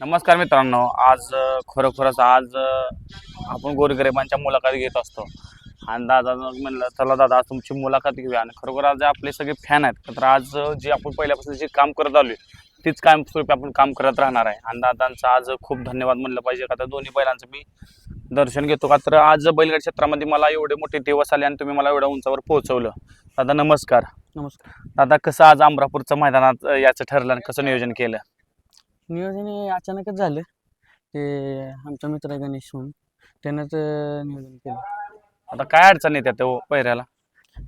नमस्कार मित्रांनो आज खरोखरच आज आपण गोरगरिबांच्या मुलाखत घेत असतो. आणि दादा म्हणलं चला दादा आज तुमची मुलाखत घेऊया. आणि खरोखर आज आपले सगळे फॅन आहेत. तर आज जे आपण पहिल्यापासून जे काम करत आलोय तीच कायम स्वरूपी आपण काम करत राहणार आहे. आणि दादांचं आज खूप धन्यवाद म्हणलं पाहिजे. का तर दोन्ही बैलांचं मी दर्शन घेतो. का तर आज बैलगाडी क्षेत्रामध्ये मला एवढे मोठे दिवस आले आणि तुम्ही मला एवढ्या उंचावर पोहोचवलं. दादा नमस्कार. नमस्कार. दादा कसं आज अमरापूरचं मैदानात याचं ठरलं आणि कसं नियोजन केलं? नियोजन हे अचानकच झालं. ते आमचा मित्र आहे गणेश म्हणून. त्यानंच नियोजन केलं. आता काय अडचण येते तो पहिऱ्याला?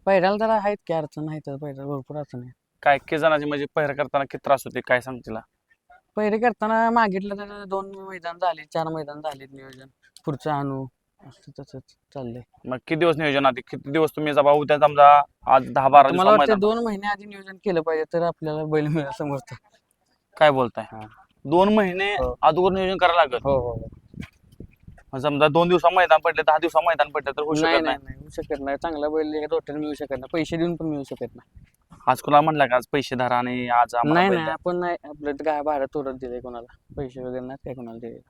पहिल्याला तर आहेत की अडचण आहेत पहिल्या भरपूर अडचण आहे काय किती जणांची म्हणजे पहिरं करताना किती त्रास होते काय सांगतील पहिले करताना मागितलं तर दोन मैदान झाले चार मैदान झालेत नियोजन. पुढचं आणू असं तसंच चाललंय. मग किती दिवस नियोजन आधी? किती दिवस तुम्ही जबा उद्या समजा आज दहा बारा मला दिवसात वाटतं मैदान. दोन महिने आधी नियोजन केलं पाहिजे तर आपल्याला बैल मिळायला समजतं काय बोलताय? हा. दोन महिने हो. अगोदर नियोजन करायला लागत हो हो मग समजा दोन दिवसा मैदान पडले दहा दिवसा मैदान पडले तर होऊ नाही शकत नाही नाही. नाही होऊ शकत नाही. चांगला बैल एका रोट्याने मिळू शकत नाही. पैसे देऊन पण मिळू शकत नाही. आज कुणाला म्हणलं का आज पैसे धरा आणि आज आम्हाला नाही बैल नाही द्या. आपण नाही आपलं काय भाडं तोडत दिलंय कोणाला. पैसे वगैरे नाही काय कोणाला दिले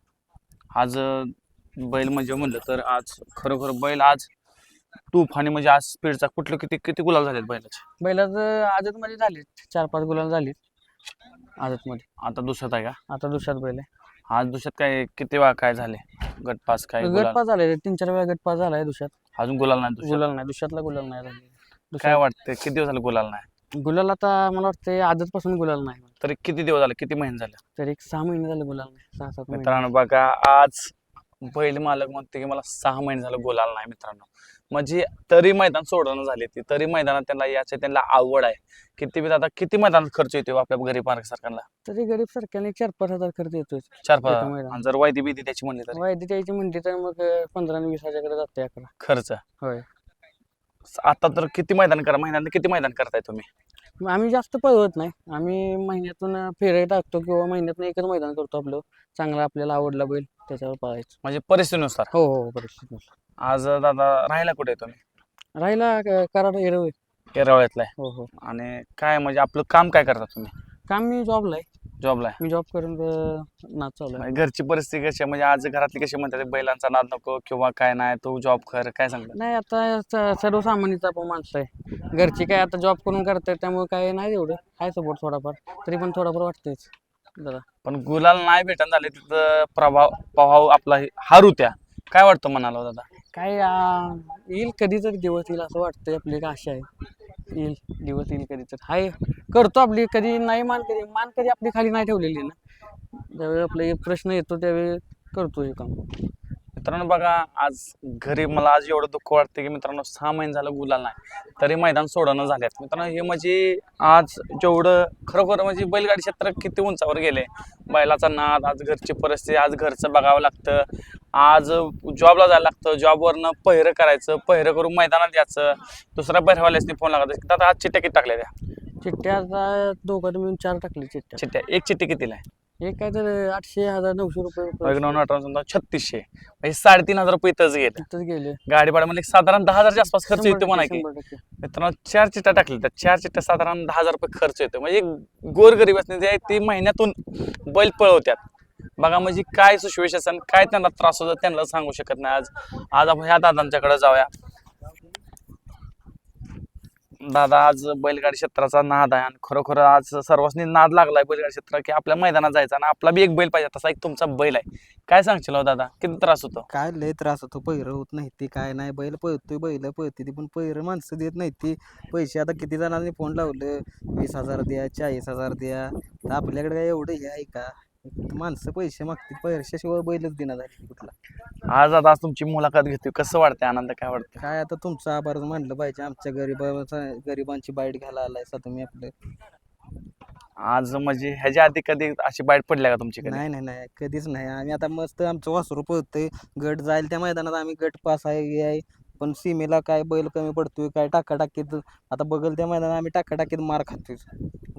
आज अं, बैल म्हणजे म्हणलं तर आज खरोखर बैल आज तुफानी म्हणजे आज स्पीडचा कुठलं किती किती गुलाल झालेत बैलाचे? बैलाचं आदत मध्ये झालीत चार पाच गुलाल झालीत. आदत मध्ये आता दुसऱ्यात आहे का? आता दुसऱ्यात बैल आहे आज दुसऱ्यात काय किती वेळा काय झाले? गटपास काय गुलाल? गटपास झाले तीन चार वेळा गटपास झालाय दुसऱ्यात. अजून गुलाल नाही दुसऱ्यात? गुलाल नाही. दुसऱ्यातला गुलाल नाही काय दुसऱ्यात वाटतं किती दिवस झाले गुलाल नाही? गुलाल आता मला वाटतं आदत पासून गुलाल नाही. तरी किती दिवस झाले? किती महिने झाले? तर एक सहा महिने झाले गुलाल नाही. सहा सात महिने. मित्रांनो बघा आज बैल मालक म्हणते की मला सहा महिने झालं गुलाल नाही मित्रांनो. म्हणजे तरी मैदान सोडणं झाले ती तरी मैदानात त्यांना याचे त्यांना आवड आहे. किती बी आता किती मैदानात खर्च येतो आपल्या गरीब मार्ग सरकारला? तरी गरीब सरकारने चार पाच हजार खर्च येतोय चार एका पाच मैदानात. आणि जर वायदी बिदी त्याची म्हणली तर? वायदी द्यायची म्हणते तर मग अं, पंधरा आणि वीस हजाराकडे जाते अकरा. खर्च? होय. आता तर किती मैदान करा महिन्यात किती मैदान करताय तुम्ही? आम्ही जास्त पळवत नाही. आम्ही महिन्यातून फेरे टाकतो किंवा महिन्यातून एकच मैदान करतो आपलं. चांगला आपल्याला आवडला बैल त्याच्यावर पळायचं. म्हणजे परिस्थितीनुसार? हो हो परिस्थिती आज दादा राहायला कुठे आहे तुम्ही? राहिला क- कराड एरवे केरळातला आहे. हो हो. आणि काय म्हणजे आपलं काम काय करता तुम्ही? काम मी जॉबला आहे. जॉबला आहे. मी जॉब करून अं, नाच चालू आहे. म्हणजे घरची परिस्थिती कशी आहे? म्हणजे आज घरातली कशी म्हणतात बैलांचा नाद नको किंवा काय नाही तू जॉब कर. काय सांगतात? नाही आता स- सर्वसामान्यचा आपण माणसं आहे. घरची काय आता जॉब करून करतात त्यामुळे काय नाही एवढं. आहे सपोर्ट थोडाफार. तरी पण थोडाफार वाटतेच जरा. पण गुलाल नाही भेटन झाले तिथं प्रभाव प्रभाव आपला हे- हरू त्या काय वाटतं मनाला हो दादा? काय अं, येईल कधी तरी दिवस येईल असं वाटतंय. आपली एक आशा आहे. येईल दिवस येईल कधी तर. हाय करतो आपली कधी नाही मान कधी मान कधी आपली खाली नाही ठेवलेली ना. ज्यावेळी आपला एक प्रश्न येतो त्यावेळी करतो हे काम. मित्रांनो बघा आज घरी मला आज एवढं दुःख वाटतं की मित्रांनो सहा महिने झालं गुलाल नाही. तरी मैदान सोडणं झाल्यात. मित्रांनो हे म्हणजे आज जेवढं खरोखर म्हणजे बैलगाडी क्षेत्र किती उंचावर गेले. बैलाचा नाद आज घरची परिस्थिती आज घरचं बघावं लागतं. आज जॉबला जायला लागतं. जॉबवरनं पहिरं करायचं पहिरं करून मैदानात यायचं दुसऱ्या पहिरवाल्यासनी फोन लागत आता आज चिट्ट्या किती टाकल्या त्या? चिठ्ठ्या आता दोघांनी मिळून चार टाकली चिठ्ठ्या. चिट्ट्या एक चिट्टी कितीला आहे? एक काय तर आठशे हजार नऊशे रुपये वैग्नॉन अठरा छत्तीसशे. म्हणजे साडेतीन हजार रुपये इथंच गेले. तिथंच गेले. गाडी भाड्यामध्ये एक साधारण दहा हजारच्या आसपास खर्च येतो म्हणा की. शंभर टक्के. मित्रांनो चार चिट्ट्या टाकल्या तर चार चिट्ट्या साधारण दहा हजार रुपये खर्च येतो. म्हणजे गोरगरीब असणे जे आहे ते महिन्यातून बैल पळवत्यात. बघा म्हणजे काय सिच्युएशन काय त्यांना त्रास होतो त्यांना सांगू शकत नाही आज. आज आपण ह्या दादांच्याकडे जाऊया. दादा आज बैलगाडी क्षेत्राचा नाद आहे आणि खरोखर आज सर्वांनी नाद लागलाय बैलगाडी क्षेत्र की आपल्या मैदानात जायचा आणि आपला बी एक बैल पाहिजे तसा एक तुमचा बैल आहे. काय सांगशील हो दादा? किती त्रास होतो? काय लय त्रास होतो पैर होत नाही ते काय नाही. बैल पळतोय बैल पळते ती पण पैर माणसं देत नाही ती. पैसे आता किती जणांनी फोन लावलं? वीस हजार द्या चाळीस हजार द्या. तर आपल्याकडे काय एवढं हे आहे का? माणसं पैसे मागतील पैशाशिवाय बैलच देणार झाली कुठला. आज आता आज तुमची मुलाखत घेतोय कसं वाटतंय आनंद काय वाटतं काय आता तुमचं आभार मानलं पाहिजे आमच्या गरिबा गरिबांची बाईट घ्यायला आलाय सा तुम्ही आपलं. आज म्हणजे ह्याच्या आधी कधी अशी बाईट पडल्या का तुमची कधी? नाही नाही नाही कधीच नाही. आम्ही आता मस्त आमचं वासरू पळतंय गट जाईल त्या मैदानात आम्ही गट पास आहे हे आहे. पण सीमेला काय बैल कमी पडतोय काय टाकाटाकीत आता बघल त्या मैदानात आम्ही टाकाटाकीत मार खातोय.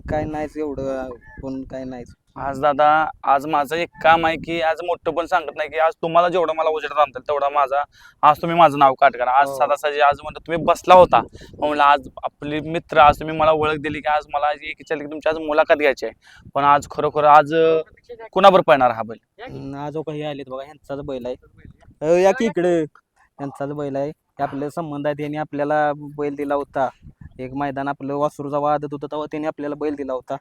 काय नाहीच एवढं कोण काय नाहीच. आज दादा आज माझं एक काम आहे की आज मोठं पण सांगत नाही की आज तुम्हाला जेवढं मला उजेडात आणतात तेवढा माझा आज तुम्ही माझं नाव काट करा. आज हो. साधा साजी आज म्हणतो तुम्ही बसला होता. मग म्हणलं आज आपले मित्र आज तुम्ही मला ओळख दिली की आज मला एक विचारलं की तुमची आज मुलाखत घ्यायची आहे. पण आज खरोखर आज अं, कुणावर पळणार हा बैल? आज काही आलेत बघा ह्यांचाच बैल आहे. या की इकडे. ह्यांचाच बैल आहे. हे आपले संबंध आहेत यांनी आपल्याला बैल दिला होता. एक मैदान आपलं वासरूचा वादत होता तेव्हा त्यांनी आपल्याला बैल दिला होता.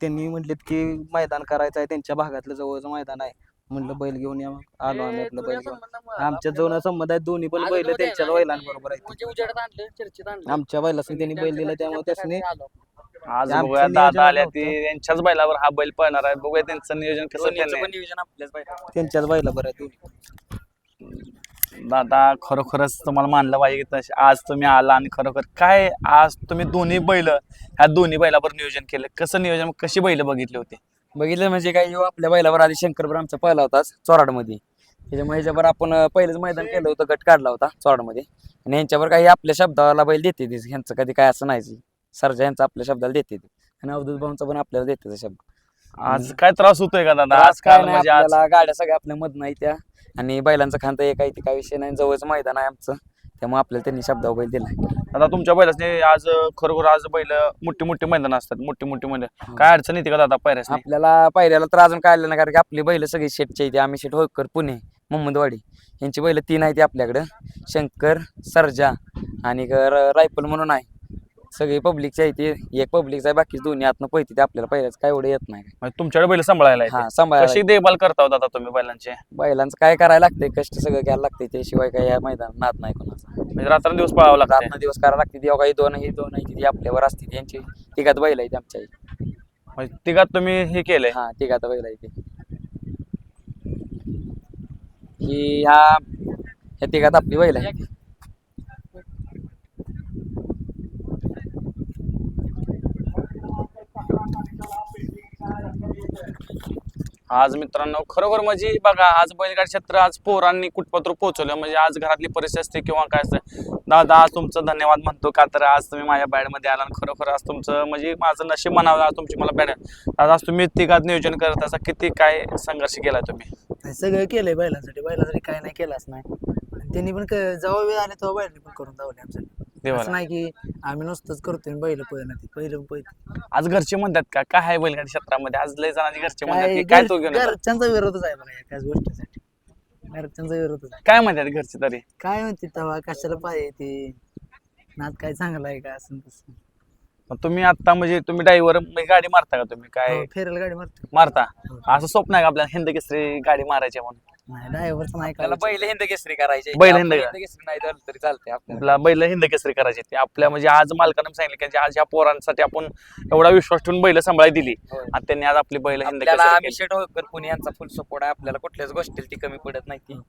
त्यांनी म्हटलेत की मैदान करायचं आहे त्यांच्या भागातलं जवळचं मैदान आहे. म्हणलं बैल घेऊन या आलो आम्ही आपलं बैल घेऊन. आमच्या जुना संबंध आहेत दोन्ही पण बैल त्यांच्या बैलांबरोबर आहेत. म्हणजे आमच्या बैलासनी त्यांनी बैल दिला त्यामुळे त्यासनी आज बघूया दादा आल्या. ते यांच्याच बैलावर हा बैल पळणार आहे. बघूया त्यांचं नियोजन कसं त्यांच्याच बैला बरं आहे दोन्ही. दादा खरोखरच तुम्हाला मानलं पाहिजे की आज तुम्ही आला आणि खरोखर काय आज तुम्ही दोन्ही बैल ह्या दोन्ही बैलावर नियोजन केलं. कसं नियोजन कशी बैल बघितली होती? बघितलं म्हणजे काय ह्यो आपल्या बैलावर आधी शंकरभर आमचा पहिला होता चोराडमध्ये. त्याच्यामुळे ह्याच्यावर आपण पहिलंच मैदान केलं होतं गट काढला होता चोराडमध्ये. आणि ह्यांच्यावर काही आपल्या शब्दाला बैल देते ह्यांचं कधी काय असं नाही सरजा यांचं आपल्या शब्दाला देते आणि अवधूत भाऊंचा पण आपल्याला देते शब्द. आज काय त्रास होतोय का दादा? आज काय नाही म्हणजे आपल्याला गाड्या सगळ्या आपल्या मध नाही त्या. आणि बैलांचं खांत एक आहे ते काय विषय नाही. जवळच मैदान आहे आमचं. त्यामुळे आपल्याला त्यांनी शब्दावर बैल दिला. आता तुमच्या बैलासने आज खरोखर आज बैल मोठी मोठी मैदान असतात. मोठी मोठी मैदान. काय अडचण येते का दादा पायऱ्यास आपल्याला पायऱ्याला तर अजून काय आलं नाही. कारण की आपली बैल सगळी शेटची इथे आम्ही शेट होळकर पुणे मोहम्मदवाडी यांची बैल तीन आहेत आपल्याकडं. शंकर सरजा आणि रायफल म्हणून आहे. सगळी पब्लिकची आहे ती. एक पब्लिकचा आहे बाकी दोन्ही आतनं पळते ते आपल्याला पहिल्याच काय एवढं येत नाही. म्हणजे तुमच्याकडे बैल सांभाळायला येते. हा सांभाळायला कशी देखभाल करता हो दादा तुम्ही बैलांचे? बैलांचं काय करायला लागते कष्ट सगळं घ्यायला लागते त्याशिवाय काय या मैदान नाद नाही कोणाचा. म्हणजे रात्रंदिवस पळावं लागतं रात्र दिवस करायला लागते ती काही दोन ही दोन आहे ती आपल्यावर असते त्यांची तिघात बैल आहे आमच्या इथे. म्हणजे तिघात तुम्ही हे केलंय. हा तिघात बैल आहे ते. ही ह्या ह्या तिघात आपली बैल आहे आज मित्रांनो खरोखर म्हणजे बघा आज बैलगाडी क्षेत्र आज पोरांनी कुठपत्र पोहोचवलं? म्हणजे आज घरातली परिस्थिती असते किंवा काय असतं? दादा आज तुमचं धन्यवाद म्हणतो का? तर आज तुम्ही माझ्या बॅडमध्ये आला आणि खरोखर आज तुमचं म्हणजे माझं नशीब म्हणावं आज तुमची मला बॅड आज आज तुम्ही तिघात नियोजन करत असा किती काय संघर्ष केला तुम्ही? सगळं केलंय बैलांसाठी. बैलासाठी काय नाही केलाच नाही. त्यांनी पण जवळ वेळ आले तेव्हा बैलांनी पण करून दावले आमच्यासाठी. देवाला नाही की आम्ही नुसतंच करतोय बैल पळणार ती पहिलं पळत आज घरचे म्हणतात का काय आहे बैलगाडी क्षेत्रामध्ये? आज लय जणांचे घरचे म्हणतात की काय तो घेऊन येतो? घरच्यांचा विरोधच आहे बघा एकाच गोष्टीसाठी. घरच्यांचा विरोधच आहे. काय म्हणतात घरचे तरी? काय म्हणते तेव्हा कशाला पाहिजे ते? नाद काय चांगला आहे का? असं तसं. तुम्ही आता म्हणजे तुम्ही ड्रायव्हर गाडी मारता का तुम्ही? काय? हो, फिरायला गाडी मारतो. मारता? हो. असं स्वप्न आहे का आपल्याला हिंद केसरी गाडी मारायची आहे म्हणून? नाही काय बैल हिंद केसरी करायचे. बैल हिंद- केसरी. नाही झालं तरी चालते आपल्याला. आपला बैल हिंद केसरी करायची. ते आपल्या म्हणजे आज मालकानं सांगितलं की आज ह्या पोरांसाठी आपण एवढा विश्वास ठेवून बैल सांभाळी दिली. होय. आणि त्यांनी आज आपली बैल हिंद आपल्याला केसरी आम्ही केली. शेट होळकर पुणे यांचा फुल सपोर्ट आहे. आपल्याला कुठल्याच गोष्टीला ती कमी पडत नाही ती.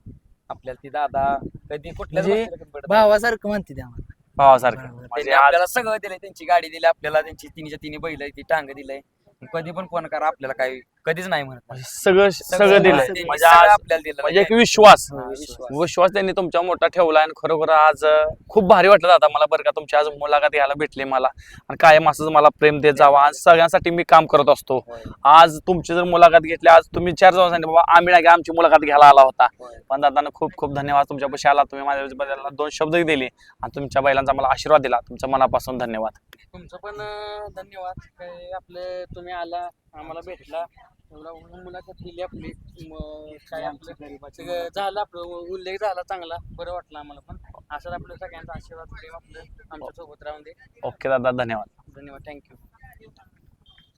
आपल्याला ती दादा कधी कुठल्याच म्हणजे गोष्टीला कमी पडत नाही. भावासारखं म्हणते ते आम्हाला. भावासारखं बरोबर. म्हणजे त्यांनी आज आपल्याला सगळं दिलंय त्यांची गाडी दिली आपल्याला त्यांची तिन्हीच्या तिन्ही बैल ती टांग दिलंय कधी पण फोन करा आपल्याला काही कधीच नाही म्हणत. म्हणजे सगळं सगळं सगळं दिलंय. त्यांनी म्हणजे सगळं आज आपल्याला दिलं म्हणजे एक विश्वास. विश्वास. विश्वास त्यांनी तुमच्या मोठा ठेवला आणि खरोखर आज अं, खूप भारी वाटलं दादा मला बरं का तुमची आज मुलाखत घ्यायला भेटली मला. आणि कायम असंच मला प्रेम देत जावा. आज सगळ्यांसाठी मी काम करत असतो. होय, आज तुमची जर मुलाखत घेतली आज तुम्ही चार जाऊन सांगितलं बाबा आम्ही नाही का आमची मुलाखत घ्यायला आला होता. होय. पण दादांना खूप खूप धन्यवाद. तुमच्या पैसे आला तुम्ही माझ्या बद्दल दोन शब्द दिले. आणि तुमच्या बैलांचा मला आशीर्वाद दिला. तुमच्या मनापासून धन्यवाद. तुमचं पण अं, धन्यवाद. काय आपले तुम्ही आला आम्हाला भेटला. एवढा मुलाखत दिली आपली. म, काय आपलं? सगळं झालं आपलं. उल्लेख झाला चांगला. बरं वाटलं आम्हाला पण. असं आपलं सगळ्यांचा आशीर्वाद प्रेम आपलं आमच्यासोबत राहून दे. ओके दादा धन्यवाद. धन्यवाद. थँक्यू